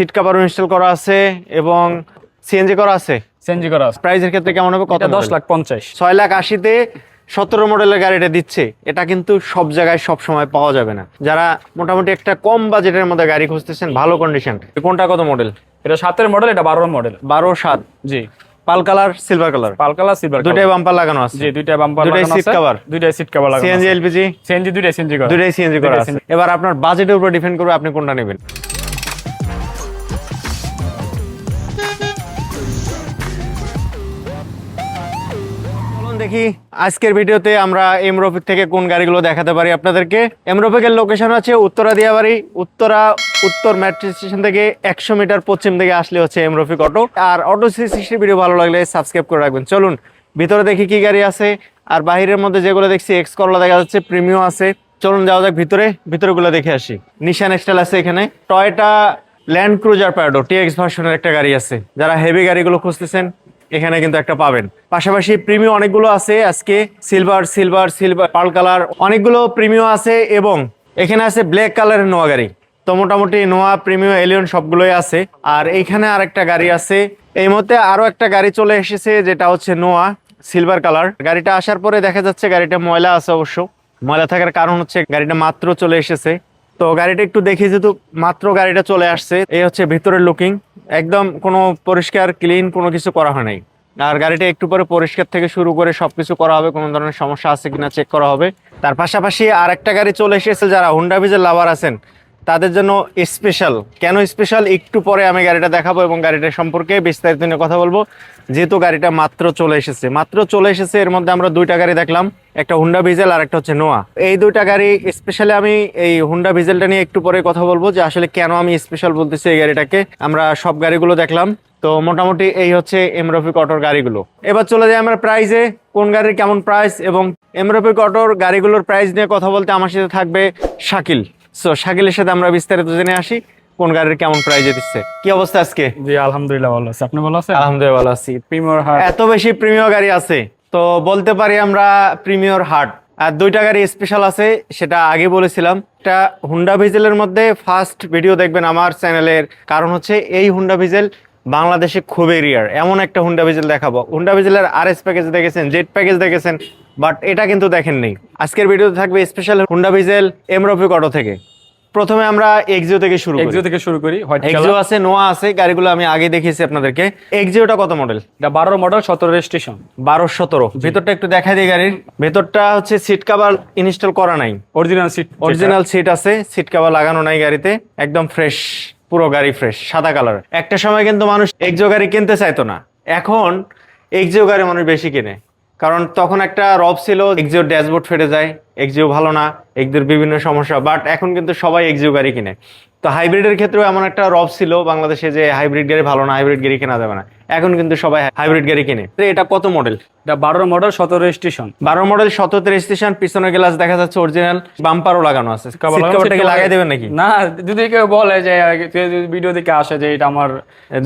Seat cover install করা আছে এবং সিএনজি করা আছে? সিএনজি করা আছে। প্রাইসের ক্ষেত্রে কেমন হবে? কত দশ? লাখ পঞ্চাশ। ছয় লাখ আশিতে সতেরো মডেলের গাড়িটা দিচ্ছে। এটা কিন্তু সব জায়গায় সব সময় পাওয়া যাবে না। যারা মোটামুটি একটা কম বাজেটের মধ্যে গাড়ি খুঁজতেছেন ভালো কন্ডিশন কোনটা কত মডেল এটা সাতের মডেল এটা বারোর মডেল বারো সাত। জি। Pearl colour silver colour pearl colour silver দুটাই বাম্পার লাগানো আছে। জি দুইটা বাম্পার দুইটাই seat আছে। cover? দুইটাই সিট কভার লাগানো সিএনজি এলপিজি সিএনজি দুইটাই সিএনজি করা দুটাই সিএনজি করা আছে এবার আপনার বাজেটের উপর ডিপেন্ড করবে আপনি কোনটা নেবেন? দেখি আজকের ভিডিওতে আমরা এমরোপিক থেকে কোন গাড়িগুলো দেখাতে পারি আপনাদেরকে। এমরোপিকের লোকেশন আছে উত্তরা দিয়াবাড়ি। উত্তরা, উত্তর মেট্রো স্টেশন থেকে একশো মিটার পশ্চিম দিকে আসলে হচ্ছে এমরোপিক অটো আর অটো সিসি ভিডিও ভালো লাগলে সাবস্ক্রাইব করে রাখবেন। চলুন, ভিতরে দেখি কি গাড়ি আছে। আর বাহিরের মধ্যে যেগুলো দেখছি এক্স করলা দেখা যাচ্ছে প্রিমিয়াম আছে। চলুন যাওয়া যাক ভিতরে, ভিতরেগুলো দেখে আসি। নিশান এক্সটেল আছে এখানে। Toyota Land Cruiser Prado TX ভার্সনের একটা গাড়ি আছে। যারা হেভি গাড়িগুলো খুঁজতেছেন এখানে কিন্তু একটা পাবেন। পাশাপাশি প্রিমিয়াম অনেকগুলো আছে। আজকে silver silver silver pearl colour অনেকগুলো প্রিমিয়াম আছে এবং এখানে আছে ব্ল্যাক কালারের নোয়া গাড়ি। তো মোটামুটি নোয়া প্রিমিয়াম এলিয়ন সবগুলোই আছে। আর এইখানে আর একটা গাড়ি আছে। এই মধ্যে আরও একটা গাড়ি চলে এসেছে যেটা হচ্ছে নোয়া সিলভার কালার গাড়িটা আসার পরে দেখা যাচ্ছে গাড়িটা ময়লা আছে অবশ্য। ময়লা থাকার কারণ হচ্ছে গাড়িটা মাত্র চলে এসেছে। তো গাড়িটা একটু দেখি যেহেতু মাত্র গাড়িটা চলে আসছে। এই হচ্ছে ভিতরের লুকিং একদম কোনো পরিষ্কার ক্লিন কোনো কিছু করা হয় নাই। আর গাড়িটা একটু পরে পরিষ্কার থেকে শুরু করে সব কিছু করা হবে, কোনো ধরনের সমস্যা আছে কিনা চেক করা হবে। তার পাশাপাশি আর একটা গাড়ি চলে এসেছে যারা হুন্ডা ভিজের লাভার আছেন। তাদের জন্য স্পেশাল কেন স্পেশাল একটু পরে আমি গাড়িটা দেখাবো এবং গাড়িটা সম্পর্কে বিস্তারিত নিয়ে কথা বলব। যেহেতু গাড়িটা মাত্র চলে এসেছে। মাত্র চলে এসেছে, এর মধ্যে আমরা দুইটা গাড়ি দেখলাম। একটা হুন্ডা ভিজেল আর একটা হচ্ছে নোয়া এই দুইটা গাড়ি স্পেশালি আমি এই হুন্ডা ভিজেলটা নিয়ে একটু পরে কথা বলব যে আসলে কেন আমি স্পেশাল বলতেছি এই গাড়িটাকে। আমরা সব গাড়িগুলো দেখলাম। তো মোটামুটি এই হচ্ছে এমরফিক অটোর গাড়িগুলো। এবার চলে যাই আমরা প্রাইজে কোন গাড়ির কেমন প্রাইস এবং এমরফিক অটোর গাড়িগুলোর প্রাইস নিয়ে কথা বলতে আমার সাথে থাকবে শাকিল। সো শাকিলের সাথে আমরা বিস্তারিত জেনে আসি কোন গাড়ির কেমন প্রাইজে দিচ্ছে। কি অবস্থা আজকে? জি আলহামদুলিল্লাহ ভালো আছে। আপনি ভালো আছেন? আলহামদুলিল্লাহ ভালো আছি। প্রিমিয়ার হার্ট এত বেশি প্রিমিয়ার গাড়ি আছে তো বলতে পারি আমরা প্রিমিয়ার হার্ট আর দুইটা গাড়ি স্পেশাল আছে সেটা আগে বলেছিলাম। এটা হুন্ডা ভিজেলের মধ্যে ফার্স্ট ভিডিও দেখবেন আমার চ্যানেলের কারণ হচ্ছে এই হুন্ডা ভিজেল বাংলাদেশে খুবই রিয়ার এমন একটা হুন্ডা ভিজেল দেখাবো। হুন্ডা ভিজেলের আর এস প্যাকেজ দেখেছেন জেড প্যাকেজ দেখেছেন বাট এটা কিন্তু দেখেননি। আজকের ভিডিওতে থাকবে স্পেশাল হুন্ডা ভিজেল এমরফিক অটো থেকে। প্রথমে আমরা এক্সিও থেকে শুরু করি। এক্সিও থেকে শুরু করি হোয়াইট এক্সিও আছে নোয়া আছে গাড়িগুলো আমি আগে দেখিয়েছি আপনাদেরকে। এক্সিওটা কত মডেল এটা বারোর মডেল সতেরো রেজিস্ট্রেশন বারো সতেরো। ভেতরটা একটু দেখা দিই গাড়ির। ভেতরটা হচ্ছে সিট কাভার ইনস্টল করা নাই। অরিজিনাল সিট অরিজিনাল সিট আছে সিট কাভার লাগানো নাই গাড়িতে। একদম ফ্রেশ পুরো গাড়ি ফ্রেশ সাদা কালার একটা সময় কিন্তু মানুষ এক্সিও গাড়ি কিনতে চাইতো না। এখন এক্সিও গাড়ি মানুষ বেশি কিনে। কারণ তখন একটা রব ছিল, এক্সিও ড্যাশবোর্ড ফেটে যায়, এক্সিও ভালো না, এক্সিওর বিভিন্ন সমস্যা, বাট এখন কিন্তু সবাই এক্সিও গাড়ি কিনে। তো হাইব্রিডের ক্ষেত্রেও এমন একটা রব ছিল বাংলাদেশে যে হাইব্রিড গাড়ি ভালো না, হাইব্রিড গাড়ি কেনা যাবে না। এখন কিন্তু সবাই হাইব্রিড গাড়ি কিনে। এটা কত মডেল এটা বারোর মডেল সতেরো রেজিস্ট্রেশন বারো মডেল সতেরো স্টেশন পিছনে গ্লাস দেখা যাচ্ছে অরিজিনাল বাম্পারও লাগানো আছে। কভারটাকে লাগাই দেবেন নাকি? না যদি কেউ বলে যে ভিডিও দেখে আসে যে এটা আমার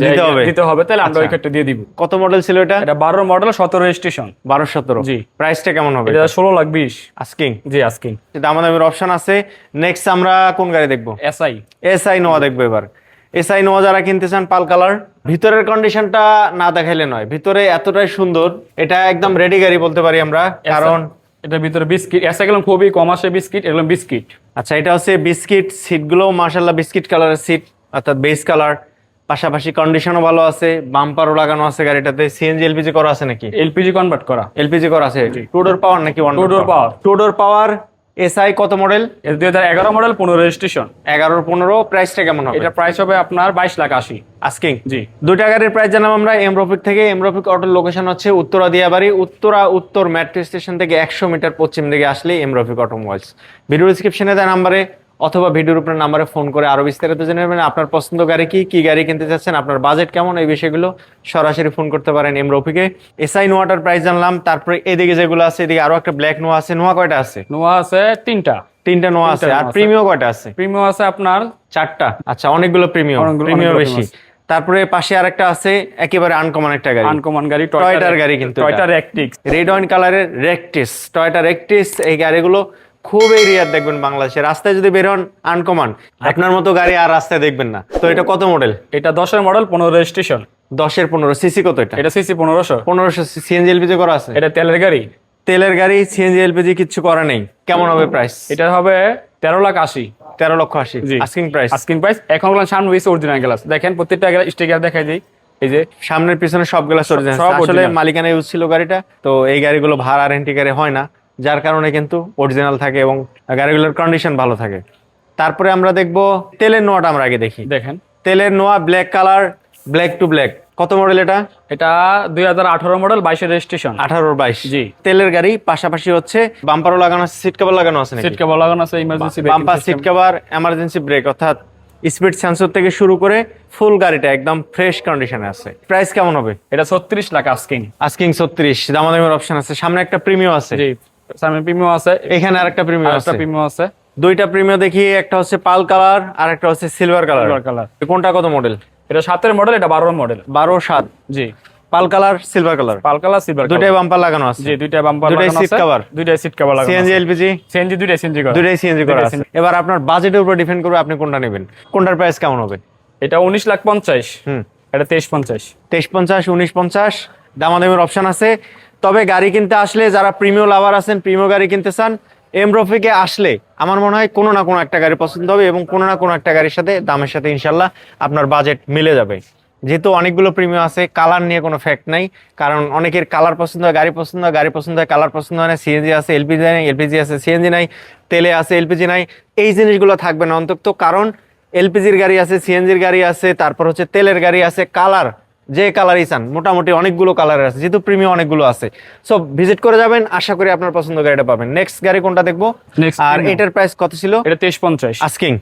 দিতে হবে। দিতে হবে তাহলে আমরা ওই আচ্ছা। ক্ষেত্রে দিয়ে দিব। কত মডেল ছিল এটা? এটা বারোর মডেল সতেরো রেজিস্ট্রেশন বারো সতেরো। জি। প্রাইসটা কেমন হবে? এটা ষোলো লাখ বিশ। আস্কিং জি আজকিং দামাদামির অপশন আছে। নেক্সট আমরা কোন গাড়ি দেখব? এসআই এসআই নোয়া দেখব এবার। এসআই নোয়া যারা কিনতে চান পাল কালার ভিতরের কন্ডিশনটা না দেখাইলে নয়। ভিতরে এতটাই সুন্দর এটা একদম রেডি গাড়ি বলতে পারি আমরা কারণ এটার ভিতরে বিস্কিট এসআই গেলাম খুবই কম আসে বিস্কিট এগুলো বিস্কিট। আচ্ছা এটা হচ্ছে বিস্কিট সিটগুলো মার্শাল্লাহ বিস্কিট কালারের সিট অর্থাৎ বেস কালার পাশাপাশি কন্ডিশনও ভালো আছে বাম্পারও লাগানো আছে গাড়িটাতে। সিএনজি এলপিজি করা আছে নাকি? এলপিজি কনভার্ট করা। এলপিজি করা আছে। টু ডোর পাওয়ার নাকি one Two door power. Two door power SI কত মডেল এর দুই হাজার এগারো মডেল পনেরো রেজিস্ট্রেশন এগারো পনেরো প্রাইসটা কেমন হবে? এটা প্রাইস হবে আপনার বাইশ লাখ আশি। আস্কিং জি। দুইটা গাড়ির প্রাইস জানাম আমরা এমরফিক থেকে। এমরফিক অটোর লোকেশন হচ্ছে উত্তরা দিয়াবাড়ি উত্তরা উত্তর মেট্রো স্টেশন থেকে একশো মিটার পশ্চিম দিকে আসলে এমরফিক অটোমোবাইলস ভিডিও ডিসক্রিপশনে দেওয়া নাম্বারে অথবা ভিডিওর উপরে নাম্বারে ফোন করে আরও বিস্তারিত জেনে নেবেন। আপনার পছন্দ গাড়ি কি কি গাড়ি কিনতে চাচ্ছেন আপনার বাজেট কেমন এই বিষয়গুলো সরাসরি ফোন করতে পারেন এমরফিকে এসআই নোয়াটার প্রাইস জানলাম তারপরে এদিকে যেগুলো আছে এদিকে আরও একটা ব্ল্যাক নোয়া আছে। নোয়া কয়টা আছে? নোয়া আছে তিনটা। তিনটা নোয়া আছে। আর। প্রিমিয়াম কয়টা আছে? প্রিমিয়াম আছে আপনার চারটা। আচ্ছা অনেকগুলো প্রিমিয়াম অনেকগুলো বেশি। তারপরে পাশে আরেকটা আছে একেবারে আনকমন একটা গাড়ি। আনকমন গাড়ি টয়টার গাড়ি কিন্তু অ্যাক্টিক্স রেড ওয়াইন কালারের রেকটিস টয়টা রেকটিস এই গাড়িগুলো খুবই রিয়ার দেখবেন বাংলাদেশে। রাস্তায় যদি বের হন আনকমন আপনার মতো গাড়ি আর রাস্তায় দেখবেন না। তো এটা কত মডেল এটা দশের মডেল পনেরো রেজিস্ট্রেশন দশের পনেরো। সিসি কত এটা? এটা সিসি পনেরোশো। পনেরোশো সিএনজি এলপিজি করা আছে? এটা তেলের গাড়ি। তেলের গাড়ি সিএনজি এলপিজি কিচ্ছু করা নেই। কেমন হবে প্রাইস এটা হবে তেরো লাখ আশি। তেরো লক্ষ আশি। আস্কিং প্রাইস আস্কিন প্রাইস এখন বললাম সামনে বেশি অরিজিনাল গ্লাস দেখেন প্রত্যেকটা স্টিকার দেখাই দিই। এই যে সামনের পিছনে সব সবগুলা অরিজিনাল সব আসলে। মালিকানা ইউজ ছিল গাড়িটা তো এই গাড়িগুলো ভাড়া রেন্টি গাড়ি হয় না। যার কারণে কিন্তু অরিজিনাল থাকে এবং গাড়িগুলোর কন্ডিশন ভালো থাকে। তারপরে আমরা দেখব তেলের নোয়াটা আমরা আগে দেখি। দেখেন। তেলের Noah black colour black two black কত মডেল এটা? এটা দুই হাজার আঠারো মডেল বাইশের রেজিস্ট্রেশন আঠারো বাইশ। জি। তেলের গাড়ি পাশাপাশি হচ্ছে বাম্পারও লাগানো আছে সিট কভার লাগানো আছে সিট কভার লাগানো আছে emergency bumper seat cover emergency brake অর্থাৎ স্পিড সেন্সর থেকে শুরু করে ফুল গাড়িটা একদম ফ্রেশ কন্ডিশনে আছে। প্রাইস কেমন হবে? এটা ছত্রিশ লাখ আস্কিং আস্কিং ছত্রিশ দামাদামের অপশন আছে। সামনে একটা প্রিমিয়াম আছে। সামনে প্রিমিয়াম আছে। এখানে আরেকটা প্রিমিয়াম আছে। প্রিমিয়াম আছে। দুইটা প্রিমিয়াম দেখি একটা হচ্ছে পাল কালার আর একটা হচ্ছে সিলভার কালার। Silver colour. কোনটা কত মডেল এটা সাতের মডেল এটা বারোর মডেল বারো সাত। জি। Pearl colour silver colour. Pearl colour silver দুটাই বাম্পার লাগানো আছে। জি দুইটা বাম্পার দুইটাই seat আছে। cover? দুইটাই সিট কভার লাগানো সিএনজি এলপিজি সিএনজি দুইটাই সিএনজি করা। দুটাই সিএনজি করা আছে। এবার আপনার বাজেটের উপর ডিপেন্ড করবে আপনি কোনটা নেবেন। কোনটার প্রাইস কেমন হবে? এটা উনিশ লাখ পঞ্চাশ। হুম। এটা তেইশ পঞ্চাশ। তেইশ পঞ্চাশ উনিশ পঞ্চাশ। দামাদামের অপশন আছে। তবে গাড়ি কিনতে আসলে যারা প্রিমিয় লাভার আছেন প্রিমিয় গাড়ি কিনতে চান এম রফিকে আসলে আমার মনে হয় কোনো না কোনো একটা গাড়ি পছন্দ হবে এবং কোনো না কোনো একটা গাড়ির সাথে দামের সাথে ইনশাল্লাহ আপনার বাজেট মিলে যাবে। যেহেতু অনেকগুলো প্রিমিয়াম আছে কালার নিয়ে কোনো ফ্যাক্ট নাই, কারণ অনেকের কালার পছন্দ হয়, গাড়ি পছন্দ হয়, গাড়ি পছন্দ হয় কালার পছন্দ হয় না সিএনজি আছে এলপিজি নাই এলপিজি আছে সিএনজি নাই, তেলে আছে এলপিজি নাই, এই জিনিসগুলো থাকবে না অন্তত, কারণ এলপিজির গাড়ি আছে সিএনজির গাড়ি আছে, তারপর হচ্ছে তেলের গাড়ি আছে কালার যে কালারই চান মোটামুটি অনেকগুলো কালারের আছে যেহেতু প্রিমিয়াম অনেকগুলো আছে। সো ভিজিট করে যাবেন আশা করি আপনার পছন্দ গাড়িটা পাবেন। নেক্সট গাড়ি কোনটা দেখব? আর এটার প্রাইস কত ছিল? এটা তেইশ পঞ্চাশ। আস্কিং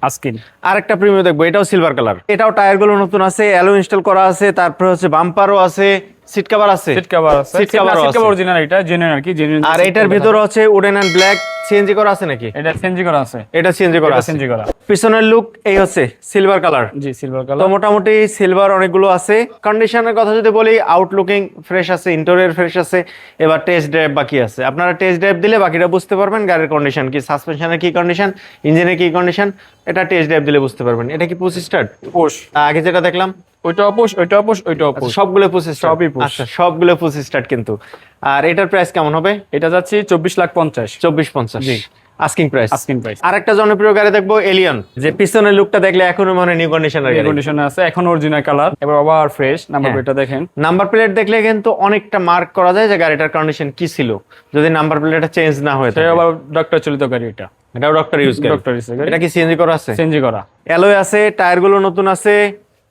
আর একটা প্রিমিয়াম দেখব এটাও সিলভার কালার এটাও টায়ারগুলো নতুন আছে অ্যালো ইনস্টল করা আছে তারপরে হচ্ছে বাম্পারও আছে। সিট কভার আছে। সিট কভার আছে। cover ও সিট কভার অরিজিনাল এটা জেনুইন আর কি জেনুইন আর এটার ভিতরে হচ্ছে উডেন অ্যান্ড ব্ল্যাক সিএনজি করা আছে নাকি? এটা সিএনজি করা আছে। এটা সিএনজি করা আছে। সিএনজি করা। পিছনের লুক এই হচ্ছে সিলভার কালার জি সিলভার তো মোটামুটি সিলভার অনেকগুলো আছে। কন্ডিশনের কথা যদি বলি আউটলুকিং ফ্রেশ আছে ইন্টেরিয়র ফ্রেশ আছে। এবার টেস্ট ড্রাইভ বাকি আছে। আপনারা টেস্ট ড্রাইভ দিলে বাকিটা বুঝতে পারবেন গাড়ির কন্ডিশন কি সাসপেনশনের কি কন্ডিশন ইঞ্জিনের কি কন্ডিশন এটা টেস্ট ড্রাইভ দিলে বুঝতে পারবেন। এটা কি পুশ স্টার্ট পোষ আগে যেটা দেখলাম ওইটা পোষ ওইটা পোষ ওইটা পোষ আচ্ছা, সবগুলো সবই। আচ্ছা সবগুলো পুশ স্টার্ট কিন্তু। আর এটার প্রাইস কেমন হবে? এটা যাচ্ছে চব্বিশ লাখ পঞ্চাশ। চব্বিশ পঞ্চাশ। আস্কিং প্রাইস আস্কিন প্রাইস আরেকটা জনপ্রিয় গাড়ি দেখব এলিয়ন যে পিছনের লুকটা দেখলে এখনও মনে নিউ কন্ডিশনের গাড়ি। কন্ডিশনে আছে এখন অরিজিনাল কালার এবার আবার ফ্রেশ নাম্বার হ্যাঁ। প্লেটটা দেখেন। নাম্বার প্লেট দেখলে কিন্তু অনেকটা মার্ক করা যায় যে গাড়িটার কন্ডিশন কি ছিল। যদি নাম্বার প্লেটটা চেঞ্জ না হয়ে থাকে। আবার ডক্টর চলিত গাড়ি এটা। এটাও ডক্টর ইউজ করে ডক্টর ইউজ এটা কি সিএনজি করা আছে? সিএনজি করা। অ্যালয় আছে টায়ারগুলো নতুন আছে।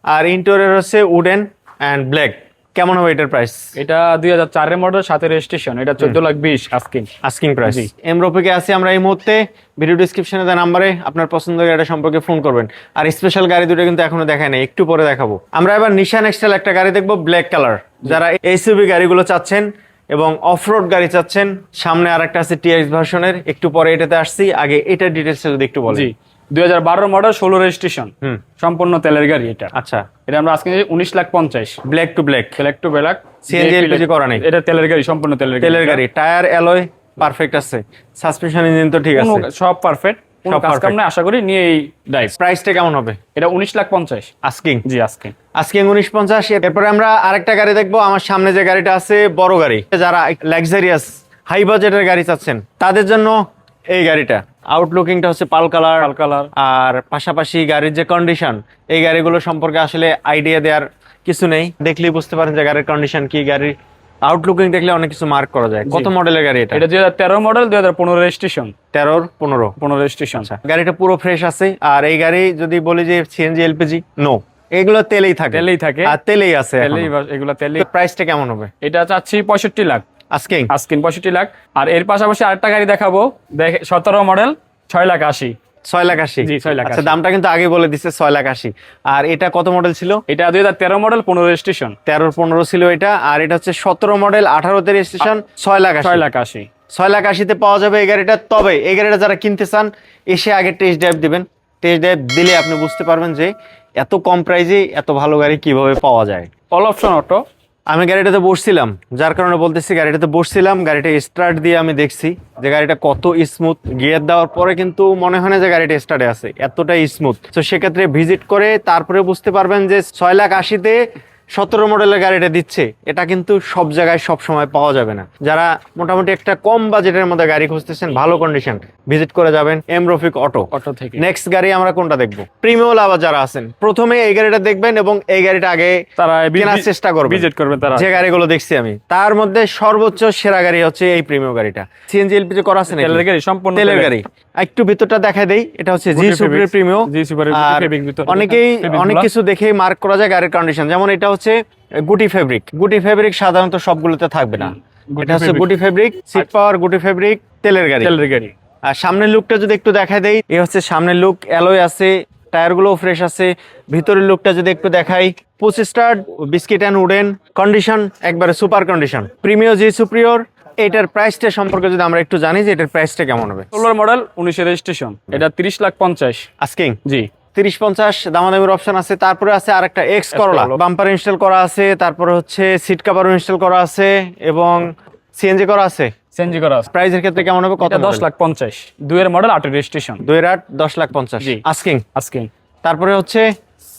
আর ইন্টেরিয়র হচ্ছে উডেন এন্ড ব্ল্যাক কেমন হবে এটার প্রাইস এটা দুই হাজার চারের মডেল সাথে রেজিস্ট্রেশন এটা চোদ্দ লাখ বিশ আস্কিং আস্কিং প্রাইস। এমরোপিকে আছি আমরা এই মুহূর্তে। ভিডিও ডিসক্রিপশনে দেওয়া নাম্বারে আপনার পছন্দ গাড়িটা সম্পর্কে ফোন করবেন। আর স্পেশাল গাড়ি দুটো কিন্তু এখনও দেখায় নাই একটু পরে দেখাবো। আমরা এবার নিশান এক্সটেল একটা গাড়ি দেখব ব্ল্যাক কালার যারা এসইউভি গাড়িগুলো চাচ্ছেন এবং অফরোড গাড়ি চাচ্ছেন সামনে আরেকটা আছে টিএক্স ভার্সনের একটু পরে এটাতে আসছি। আগে এটার ডিটেলস যদি একটু বলেন। জি। দুই হাজার বারো মডেল ষোলো রেজিস্ট্রেশন সম্পূর্ণ তেলের গাড়ি এটা। আচ্ছা। এটা আমরা আজকে উনিশ লাখ পঞ্চাশ। Black two black black two black LPG করা নেই। এটা তেলের গাড়ি সম্পূর্ণ তেলের গাড়ি। তেলের গাড়ি। টায়ার অ্যালয় পারফেক্ট আছে। সাসপেনশন ইঞ্জিন তো ঠিক আছে। সব পারফেক্ট কোনো কাজ কাম perfect। আশা করি নিয়ে এই ড্রাইভ প্রাইসটা কেমন হবে? এটা উনিশ লাখ পঞ্চাশ। আস্কিং জি আজকে উনিশ পঞ্চাশ। এরপরে আমরা আরেকটা গাড়ি দেখব। আমার সামনে যে গাড়িটা আছে বড় গাড়ি। যারা লাক্সারিয়াস হাই বাজেটের গাড়ি চাচ্ছেন তাদের জন্য এই গাড়িটা। আউটলুকিংটা হচ্ছে পাল কালার। লাল কালার। আর পাশাপাশি গাড়ির যে কন্ডিশন এই গাড়িগুলো সম্পর্কে আসলে আইডিয়া দেওয়ার কিছু নেই। দেখলেই বুঝতে পারেন যে গাড়ির কন্ডিশন কি গাড়ির আউটলুকিং দেখলে অনেক কিছু মার্ক করা যায়। কত মডেলের গাড়ি এটা? এটা দুই হাজার তেরো মডেল দুই হাজার পনেরো রেজিস্ট্রেশন তেরোর পনেরো। পনেরো রেজিস্ট্রেশন গাড়িটা পুরো ফ্রেশ আছে। আর এই গাড়ি যদি বলি যে সিএনজি এলপিজি নো এগুলো তেলেই থাকে। তেলেই থাকে। আর তেলেই আছে এগুলা তেলেই প্রাইসটা কেমন হবে? এটা চাচ্ছি পঁয়ষট্টি লাখ। আজকে আজকিন পঁয়ষট্টি লাখ। আর এর পাশাপাশি আরেকটা গাড়ি দেখাবো। দেখে সতেরো মডেল ছয় লাখ আশি। ছয় লাখ আশি? জি, ছয় লাখ আচ্ছা দামটা কিন্তু আগে বলে দিচ্ছে ছয় লাখ আশি। আর এটা কত মডেল ছিল? এটা দুই হাজার তেরো মডেল পনেরো রেজিস্ট্রেশন তেরো পনেরো ছিল এটা। আর এটা হচ্ছে সতেরো মডেল আঠারোতে রেজিস্ট্রেশন ছয় লাখ ছয় লাখ আশি। ছয় লাখ আশিতে পাওয়া যাবে এই গাড়িটা। তবে এই গাড়িটা যারা কিনতে চান এসে আগে টেস্ট ড্রাইভ দিবেন। টেস্ট ড্রাইভ দিলে আপনি বুঝতে পারবেন যে এত কম প্রাইজে এত ভালো গাড়ি কীভাবে পাওয়া যায়। অল অপশন অটো আমি গাড়িটাতে বসছিলাম, যার কারণে বলতেছি গাড়িটাতে বসছিলাম, গাড়িটা স্টার্ট দিয়ে আমি দেখছি যে গাড়িটা কত স্মুথ গিয়ার দেওয়ার পরে কিন্তু মনে হয় না যে গাড়িটা স্টার্টে আছে, এতটাই স্মুথ তো সেক্ষেত্রে ভিজিট করে তারপরে বুঝতে পারবেন যে ছয় লাখ আশিতে সতেরো মডেলের গাড়িটা দিচ্ছে, এটা কিন্তু সব জায়গায় সব সময় পাওয়া যাবে না। যারা মোটামুটি একটা কম বাজেটের মধ্যে গাড়ি খুঁজতেছেন, ভালো কন্ডিশন ভিজিট করে যাবেন এম রফিক অটো। অটো থেকে। নেক্সট গাড়ি আমরা কোনটা দেখব? প্রিমিয়াল আবার যারা আছেন প্রথমে এই গাড়িটা দেখবেন এবং এই গাড়িটা আগে তারা কেনার চেষ্টা করবেন। ভিজিট করবে তারা। যে গাড়িগুলো দেখছি আমি। তার মধ্যে সর্বোচ্চ সেরা গাড়ি হচ্ছে এই প্রিমিয়াম গাড়িটা। সিএনজি এলপিজি করা আছে? তেলের গাড়ি সম্পূর্ণ তেলের গাড়ি। একটু ভিতরটা দেখা দেই। এটা হচ্ছে জি সুপার প্রিমিয়াম আর ভিতর। অনেকেই অনেক কিছু দেখেই মার্ক করা যায় গাড়ির কন্ডিশন যেমন এটা হচ্ছে গুটি ফেব্রিক গুটি ফেব্রিক সাধারণত সবগুলোতে থাকবে না। এটা হচ্ছে গুটি ফেব্রিক সিট পাওয়ার গুটি ফেব্রিক তেলের গাড়ি। তেলের গাড়ি। আর সামনের লুকটা যদি একটু দেখা দেই এ হচ্ছে সামনের লুক অ্যালয় আছে টায়ারগুলোও ফ্রেশ আছে। ভিতরের লুকটা যদি একটু দেখাই পঁচিশ star biscuit and wooden condition একবারে সুপার কন্ডিশন প্রিমিয় জি সুপ্রিয়র এটার প্রাইসটা সম্পর্কে যদি আমরা একটু জানি যে এটার প্রাইসটা কেমন হবে। ষোলোর মডেল উনিশের রেজিস্ট্রেশন এটা তিরিশ লাখ পঞ্চাশ। আস্কিং জি। তিরিশ পঞ্চাশ দামাদামির অপশন আছে। তারপরে আছে আরেকটা এক্স করলা বাম্পার ইনস্টল করা আছে তারপরে হচ্ছে সিট কাভারও ইনস্টল করা আছে এবং সিএনজি করা আছে। করা আছে। ক্ষেত্রে কেমন হবে? কত এটা দশ লাখ পঞ্চাশ। দুইয়ের মডেল আটের রেজিস্ট্রেশন দুই আট দশ লাখ পঞ্চাশ। জি। আস্কিং তারপরে হচ্ছে?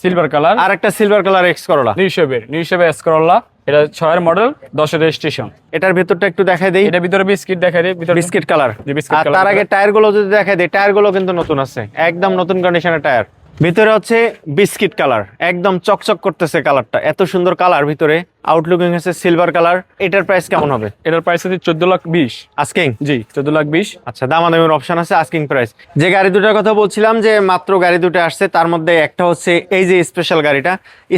সিলভার কালার আর একটা silver colour X Corolla new শেপের নিউ শেপের এসকরল্লা এটা ছয়ের মডেল দশের রেজিস্ট্রেশন এটার ভেতরটা একটু দেখাই দেই। এটা ভিতরে বিস্কিট দেখাই দিই ভিতরে বিস্কিট কালার আর তার আগে টায়ারগুলো যদি দেখাই দেই টায়ারগুলো কিন্তু নতুন আছে। একদম নতুন কন্ডিশনের টায়ার ভিতরে হচ্ছে বিস্কিট কালার। একদম চকচক করতেছে কালারটা। এত সুন্দর কালার ভিতরে। আউটলুকিং আছে সিলভার কালার। এটার প্রাইস কেমন হবে? এটার প্রাইস আছে চোদ্দ লাখ বিশ। আস্কিং জি চোদ্দ লাখ বিশ। আচ্ছা দামাদামির অপশন আছে আস্কিং প্রাইস যে গাড়ি দুটার কথা বলছিলাম যে মাত্র গাড়ি দুটো আসছে তার মধ্যে একটা হচ্ছে এই যে স্পেশাল গাড়িটা।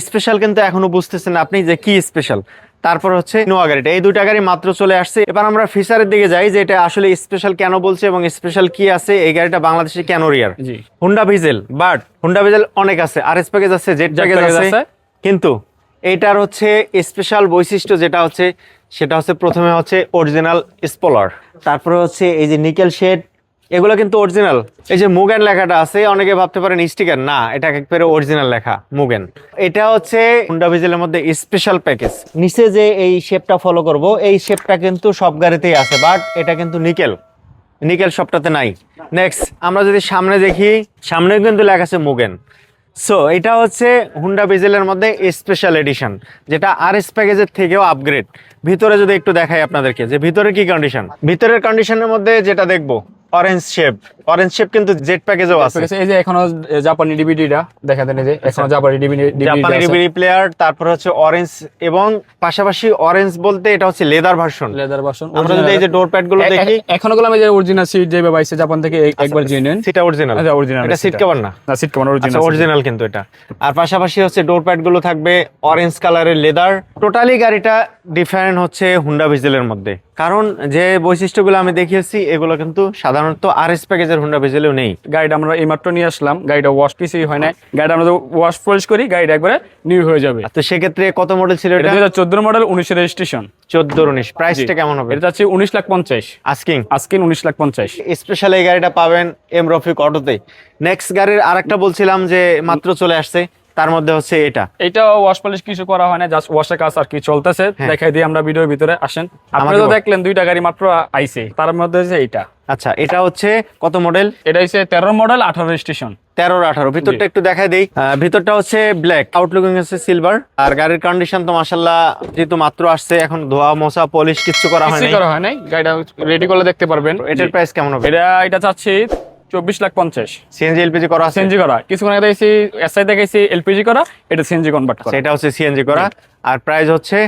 স্পেশাল কিন্তু এখনও বুঝতেছেন আপনি যে কি স্পেশাল তারপর হচ্ছে নোয়া গাড়িটা। এই দুইটা গাড়ি মাত্র চলে আসছে। এবার আমরা ফিচারের দিকে যাই যে এটা আসলে স্পেশাল কেন বলছে এবং স্পেশাল কি আছে এই গাড়িটা বাংলাদেশে কেন rare G. Honda Vezel but Honda Vezel অনেক আছে আর এস প্যাকেজ আছে Jet প্যাকেজ আছে। কিন্তু এইটার হচ্ছে স্পেশাল বৈশিষ্ট্য যেটা হচ্ছে সেটা হচ্ছে প্রথমে হচ্ছে অরিজিনাল স্পলার তারপরে হচ্ছে এই যে নিকেল শেড এগুলো কিন্তু অরিজিনাল এই যে মুগেন লেখাটা আছে, অনেকে ভাবতে পারেন স্টিকার। না, এটা একেবারে অরিজিনাল লেখা, মুগেন। এটা হচ্ছে হুন্ডা ভিজেলের মধ্যে স্পেশাল প্যাকেজ নিচে যে এই শেপটা ফলো করব, এই শেপটা কিন্তু সব গাড়িতেই আছে বাট এটা কিন্তু নিকেল নিকেল সবটাতে নাই। নেক্সট আমরা যদি সামনে দেখি সামনে কিন্তু লেখা আছে মুগেন। সো এটা হচ্ছে হুন্ডা বিজেলের মধ্যে স্পেশাল এডিশন যেটা আর এস প্যাকেজের থেকেও আপগ্রেড ভিতরে যদি একটু দেখাই আপনাদেরকে, যে ভিতরে কি কন্ডিশন ভিতরের কন্ডিশনের মধ্যে যেটা দেখব অরেঞ্জ শেপ অরেঞ্জ শেপ কিন্তু জেট প্যাকেজও আছে। এই যে এখনও জাপানি ডিভিডিটা দেখা দেন এই যে এখনও জাপানি ডিভিডি জাপানি ডিবিডি প্লেয়ার তারপর হচ্ছে অরেঞ্জ এবং পাশাপাশি অরেঞ্জ বলতে এটা হচ্ছে লেদার ভার্সন লেদার ভার্সন আমরা যদি এই যে ডোর প্যাডগুলো দেখি। এখনও গুলো আমি যে অরিজিনাল সিট যে বাইছে জাপান থেকে এক- একবার জেনুইন সেটা অরিজিনাল আচ্ছা, original এটা সিট। কভার না। না সিট আচ্ছা অরিজিনাল অরিজিনাল কিন্তু এটা। আর পাশাপাশি হচ্ছে ডোর প্যাডগুলো থাকবে অরেঞ্জ কালারের লেদার টোটালি গাড়িটা ডিফারেন্ট হচ্ছে হুন্ডা ভিজেলের মধ্যে। কারণ যে বৈশিষ্ট্যগুলো আমি দেখিয়েছি এগুলো কিন্তু সাধারণত আর এস প্যাকেজের হুন্ডা ভিজেলেও নেই। গাড়িটা আমরা এইমাত্র নিয়ে আসলাম। গাড়িটা ওয়াশ কিছুই হয় না গাড়িটা আমরা ওয়াশ পলিশ করি গাড়িটা একবারে নিউ হয়ে যাবে। তো সেক্ষেত্রে কত মডেল ছিল এটা দুই চোদ্দ মডেল উনিশের রেজিস্ট্রেশন চোদ্দ উনিশ। প্রাইসটা কেমন হবে? এটা যাচ্ছে উনিশ লাখ পঞ্চাশ। আস্কিং আজকে উনিশ লাখ পঞ্চাশ। স্পেশাল এই গাড়িটা পাবেন এম রফিক অটোতে নেক্সট গাড়ির আরেকটা বলছিলাম যে মাত্র চলে আসছে। তার মধ্যে হচ্ছে এটা। এটা ওয়াশ পলিশ কিছু করা হয় না জাস্ট ওয়াশের কাজ আর কি চলতেছে। হ্যাঁ। দেখাই দিই আমরা ভিডিওর ভিতরে আসেন। আপনারা তো দেখলেন দুইটা গাড়ি মাত্র আইছে। তার মধ্যে হচ্ছে এইটা আচ্ছা এটা হচ্ছে কত মডেল এটা হচ্ছে তেরো মডেল আঠারো রেজিস্ট্রেশন তেরো আঠারো। ভিতরটা একটু দেখাই দেই। ভিতরটা হচ্ছে ব্ল্যাক আউটলুকিং হচ্ছে সিলভার আর গাড়ির কন্ডিশন তো মাসাল্লাহ যেহেতু মাত্র আসছে এখন ধোয়া মোছা পলিশ কিচ্ছু করা কিছুই হয়নি করা হয় নাই। গাড়িটা রেডি করলে দেখতে পারবেন। এটার প্রাইস কেমন হবে? এটা এটা চাচ্ছি চব্বিশ লাখ পঞ্চাশ। সিএনজি এলপিজি করা সিএনজি করা। কিছুক্ষণ আগে দেখেছি এসআই দেখেছি এলপিজি করা এটা সিএনজি কনভার্ট করা। সেটা হচ্ছে সিএনজি করা। আর প্রাইস হচ্ছে?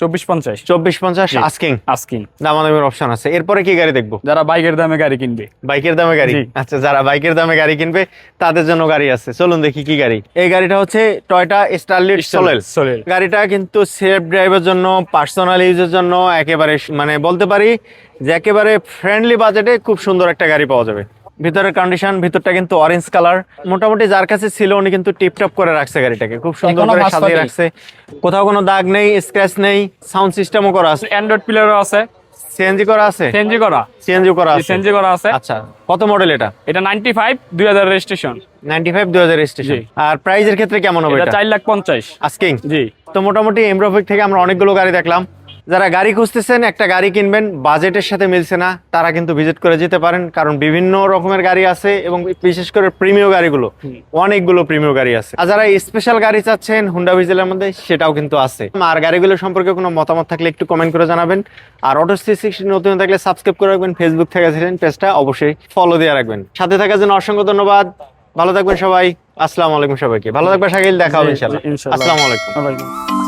চব্বিশ পঞ্চাশ। চব্বিশ পঞ্চাশ আস্কিং আস্কিন দামাদামের অপশন আছে। এরপরে কি গাড়ি দেখব? যারা বাইকের দামে গাড়ি কিনবে। বাইকের দামে গাড়ি। আচ্ছা যারা বাইকের দামে গাড়ি কিনবে তাদের জন্য গাড়ি আছে। চলুন দেখি কি গাড়ি। এই গাড়িটা হচ্ছে টয়টা স্টারলিট সোলেল সোলেল গাড়িটা কিন্তু সেফ ড্রাইভের জন্য পার্সোনাল ইউজের জন্য একেবারে মানে বলতে পারি যে একেবারে ফ্রেন্ডলি বাজেটে খুব সুন্দর একটা গাড়ি পাওয়া যাবে। ভিতরের কন্ডিশন ভিতরটা কিন্তু অরেঞ্জ কালার মোটামুটি যার কাছে ছিল উনি কিন্তু টিপটপ করে রাখছে গাড়িটাকে। খুব সুন্দর করে সাজিয়ে রাখছে। কোথাও কোনো দাগ নেই স্ক্র্যাচ নেই সাউন্ড সিস্টেমও করা আছে। অ্যান্ড্রয়েড প্লেয়ারও আছে। সিএনজি করা আছে? সিএনজি করা। সিএনজি করা আছে। সিএনজি করা আছে। আচ্ছা কত মডেল এটা? এটা নাইনটি ফাইভ দুই হাজার রেজিস্ট্রেশন 95 2000 রেজিস্ট্রেশন। আর প্রাইজের ক্ষেত্রে কেমন হবে এটা এটা? চার লাখ পঞ্চাশ। আস্কিং জি। তো মোটামুটি এমরোফিক থেকে আমরা অনেকগুলো গাড়ি দেখলাম। যারা গাড়ি খুঁজতেছেন একটা গাড়ি কিনবেন বাজেটের সাথে মিলছে না তারা কিন্তু ভিজিট করে যেতে পারেন কারণ বিভিন্ন রকমের গাড়ি আছে এবং বিশেষ করে প্রিমিয় গাড়িগুলো অনেকগুলো প্রিমিয় গাড়ি আছে। আর যারা স্পেশাল গাড়ি চাচ্ছেন হুন্ডা ভিজেলের মধ্যে সেটাও কিন্তু আছে। আর গাড়িগুলো সম্পর্কে কোনো মতামত থাকলে একটু কমেন্ট করে জানাবেন। আর অটো সিক্সটি নতুন থাকলে সাবস্ক্রাইব করে রাখবেন ফেসবুক থেকে পেজটা অবশ্যই ফলো দিয়ে রাখবেন। সাথে থাকার জন্য অসংখ্য ধন্যবাদ। ভালো থাকবেন সবাই। আসসালামু আলাইকুম সবাইকে। ভালো থাকবেন শাকিল দেখা হবে ইনশাল্লাহ। আসসালামু আলাইকুম।